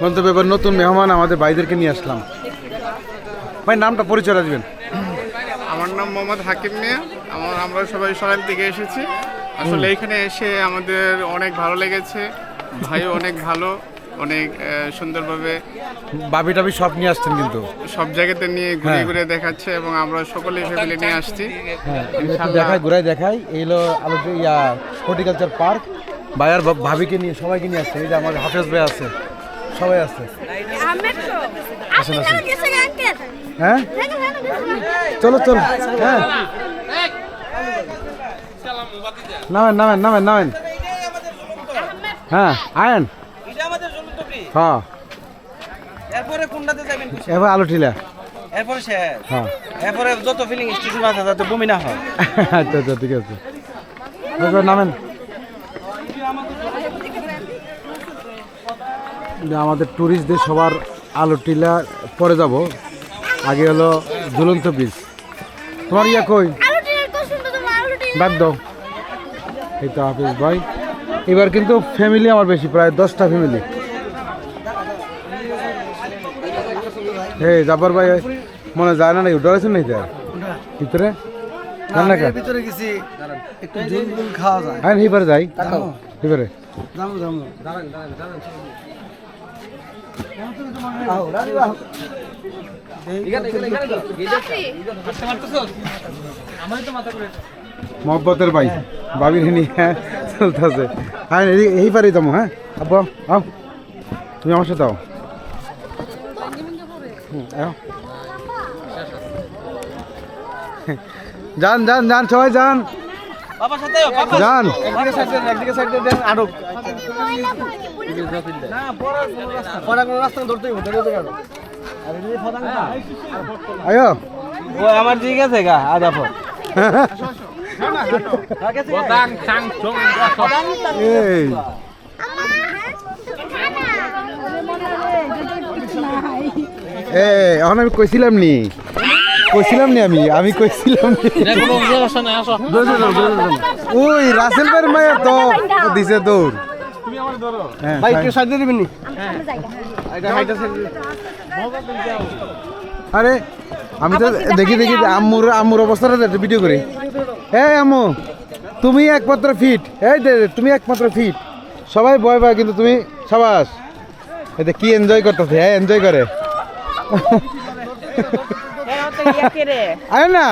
গন্তব্য এবার নতুন মেহমান আমাদের ভাইদেরকে নিয়ে আসলাম। ভাই নামটা পরিচয় দিবেন আমার নাম মোহাম্মদ হাকিম মিয়া। আমার আমরা সবাই সরাইল থেকে এসেছি। আসলে এখানে এসে আমাদের অনেক ভালো লেগেছে। ভাইও অনেক ভালো অনেক সুন্দরভাবে বাবি টাবি সব নিয়ে আসছেন কিন্তু। সব জায়গাতে নিয়ে ঘুরে হ্যাঁ। ঘুরে দেখাচ্ছে এবং আমরা সকলেই ফ্যামিলি নিয়ে আসছি। হ্যাঁ দেখাই ঘুরাই দেখাই। এই হলো ইয়া হর্টিকালচার পার্ক ভাই আর ভা- ভাবিকে নিয়ে সবাইকে নিয়ে আসছে। এই যে আমার হাফেজ ভাই আছে সবাই আছে। আহমেদ তো। আপনি কেন গেছেন আঙ্কেল? হ্যাঁ? দেখেন চলো চলো। হ্যাঁ। নামেন নামেন নামেন নামেন। হ্যাঁ আয়েন। হ্যাঁ। এরপরে কোনটাতে যাবেন এবার আলু টিলা এরপরে শেষ হ্যাঁ। এরপরে যত ফিলিং স্টেশন আছে যাতে বমি না হয়। আচ্ছা আচ্ছা ঠিক আছে। নামেন। আমাদের ট্যুরিস্টদের সবার আলু টিলা পরে যাব। আগে হলো ঝুলন্ত ব্রিজ তোমার ইয়া কই? ডাক দাও। এই তো হাফিজ ভাই। এবার কিন্তু ফ্যামিলি আমার বেশি প্রায় দশটা ফ্যামিলি এই জাফর ভাই মনে যায় না নাকি? ডরেছেন নাকি তার? ভিতরে? ভিতরে গেছি। একটু খাওয়া যায়। হ্যাঁ এইবারে যাই। এবারে। যাব যাব। মহব্বতের ভাই বাবির নিয়ে চলতেছে। হ্যাঁ এই- পারেই যাব হ্যাঁ। আব্বা আও তুমি আমার সাথে আও। যান যান যান সবাই যান। যান। একদিকে সাইড দেন একদিকে সাইড দেন আরও। না পড়া কোনো রাস্তা ধরতেই হবে ধরে ধরে আর এই যে ফদাং আয়ো। ও আমার ঠিক আছে গা এই। এখন আমি কইছিলাম নি। কইছিলাম নি আমি আমি কইছিলাম। ওই রাসেল ভাইয়ের মায়ের তো দিছে দৌড়। ভাই হ্যাঁ। একটু সাইড দিবেন নি? আরে আমি তো দেখি দেখি আম্মুর আম্মুর অবস্থাটা একটু ভিডিও করি। এই আম্মু তুমি একমাত্র ফিট এই দে দে, তুমি একমাত্র ফিট সবাই ভয় পায় কিন্তু তুমি সাবাস। এতে কি এনজয় করতেছে? হ্যাঁ এনজয় করে। আরে না।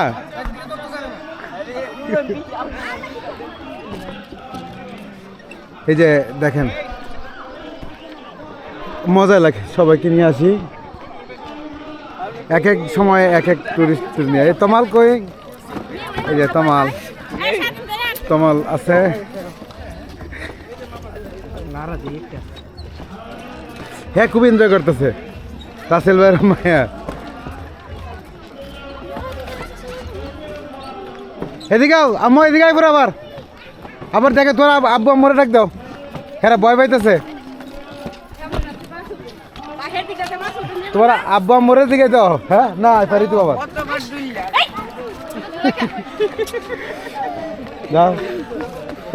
এই যে দেখেন মজা লাগে, সবাইকে নিয়ে আসি। এক এক সময় এক এক টুরিস্ট নিয়ে। তমাল কই? এই যে তমাল। তমাল আছে। হ্যাঁ খুব এনজয় করতেছে। রাসেল ভাইয়ের মায়া। এদিকে আম্মু, এদিকে আবার। আবার দেখে তোরা আব্বু আম্মুরে ডাক দাও। হ্যাঁ ভয় পাইতেছে। তোমার আব্বু আম্মুরে দিকে দাও হ্যাঁ? না পারি তো আবার যাও।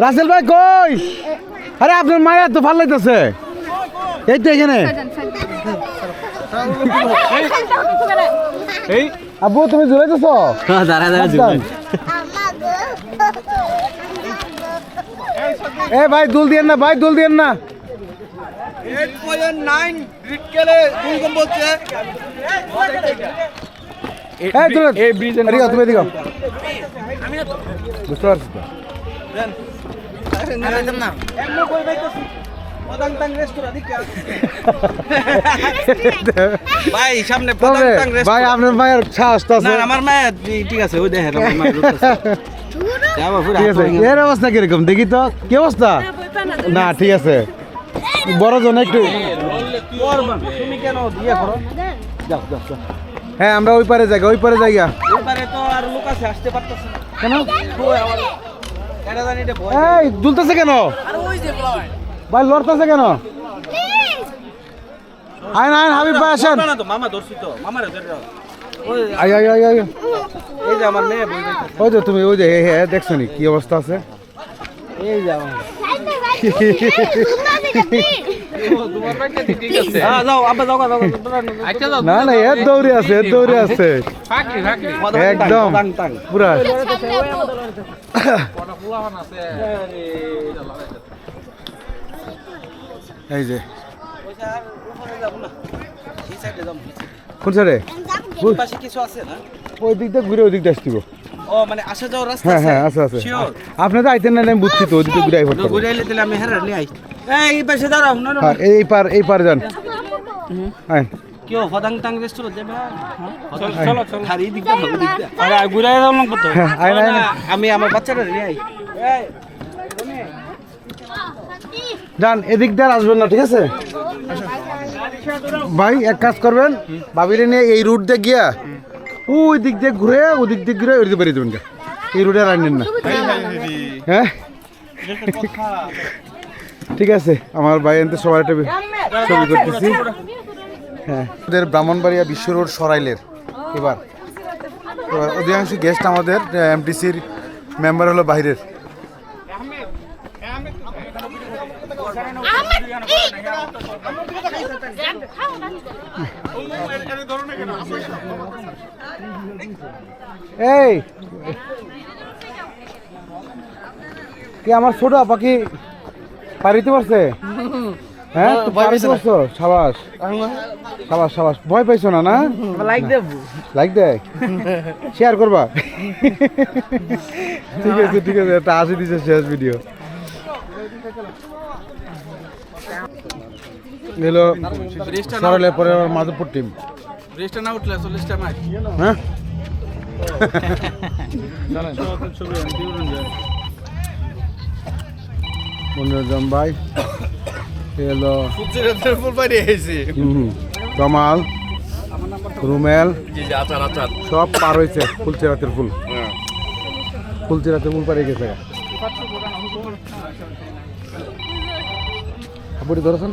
রাসেল ভাই কই? আরে আপনার মায়া তো ভালো লাগতেছে এই তো এখানে। আব্বু তুমি ঝুলাইতেছ? দাঁড়া সাবধান। এ ভাই দুল দিয়েন না ভাই দুল দিয়েন না। এইট পয়েন্ট নাইন রিটকেলে ভূমিকম্প হচ্ছে এই তুমি এই ব্রিজ এদিকে তুমি এদিকে আও। বুঝতে পারছি তো? পদাং তাং রেস্তোরাঁ দিকে ভাই সামনে ভাই আপনার মায়ের সাহস তো আমার মায়ের ঠিক আছে ওই দেখেন ঠিক আছে এর অবস্থা কীরকম? দেখি তো কি অবস্থা? না ঠিক আছে। বড় জন একটু। হ্যাঁ আমরা ওই পারে জায়গা ওই পারে জায়গা ওইবারে তো আর লোক আছে আসতে পারতেছে না কেন? এই দুলতেছে কেন? ভাই লড়তেছে কেন? আইন আইন হাবিব ভাই আসেন। মামা ধরছি তো মামারে আই আই আই আই এই যে আমার মেয়ে ওই যে তুমি ওই যে হ্যাঁ দেখছ নি কি অবস্থা আছে? এই যে আমার যাও আব্বা যাও যাও না না এর দৌড়ে আছে এর দৌড়ে আছে। একদম পুরা। এই যে কোন সাইডে? পাশে কিছু আছে না? ওই দিক দিয়ে ঘুরে ওই দিক দিয়ে আসতিব ও মানে আসা যাওয়ার রাস্তা হ্যাঁ হ্যাঁ আছে আছে। আপনি তো আইতেন না আমি বুঝছি তো ওই দিক দিয়ে ঘুরে আই পড়তে ঘুরে এলে তাহলে আমি হেরে নিয়ে আই। এই পাশে দাঁড়াও না না হ্যাঁ এই পার এই পার যান। হ্যাঁ কেউ ফদাং টাং রেস্টুরেন্ট যাবে চলো চলো চলো। আর এই দিকটা ভালো দিকটা। আরে ঘুরে যাও না কত হ্যাঁ, না, আমি আমার বাচ্চাটা নিয়ে আই। এই যান এদিক দিয়ে আসবেন না ঠিক আছে? ভাই, এক কাজ করবেন, বাবিরে নিয়ে এই রুট দিয়ে গিয়া ওই দিক দিয়ে ঘুরে, ওই দিক দিয়ে ঘুরে ওই দিকে বেরিয়ে দেবেন এই রুটে আর না। হ্যাঁ? ঠিক আছে, আমার ভাই এনতে সবার একটা ছবি করতেছি। হ্যাঁ। ওদের ব্রাহ্মণবাড়িয়া বিশ্ব রোড সরাইলের, এবার। অধিকাংশ গেস্ট আমাদের এমটিসির মেম্বার হলো বাইরের এই। কি আমার ছোট কি পারিতে পারছে হ্যাঁ তো পারিতে পারছ সাবাস। সাবাস সাবাস। ভয় পাইছো না না? লাইক দেব। লাইক দেয়? শেয়ার করবা? ঠিক আছে ঠিক আছে একটা আসি দিছে শেষ ভিডিও এলো সরলে পরে মাধবপুর টিম ব্রেস্টটা না উঠলে চল্লিশটা মার হ্যাঁ? মনিরঞ্জন ভাই এলো কমাল রুমেল সব পার হয়েছে ফুলচেরাতের ফুল। ফুলচেরাতের ফুল পারে গেছে। আপনি ধরেছেন?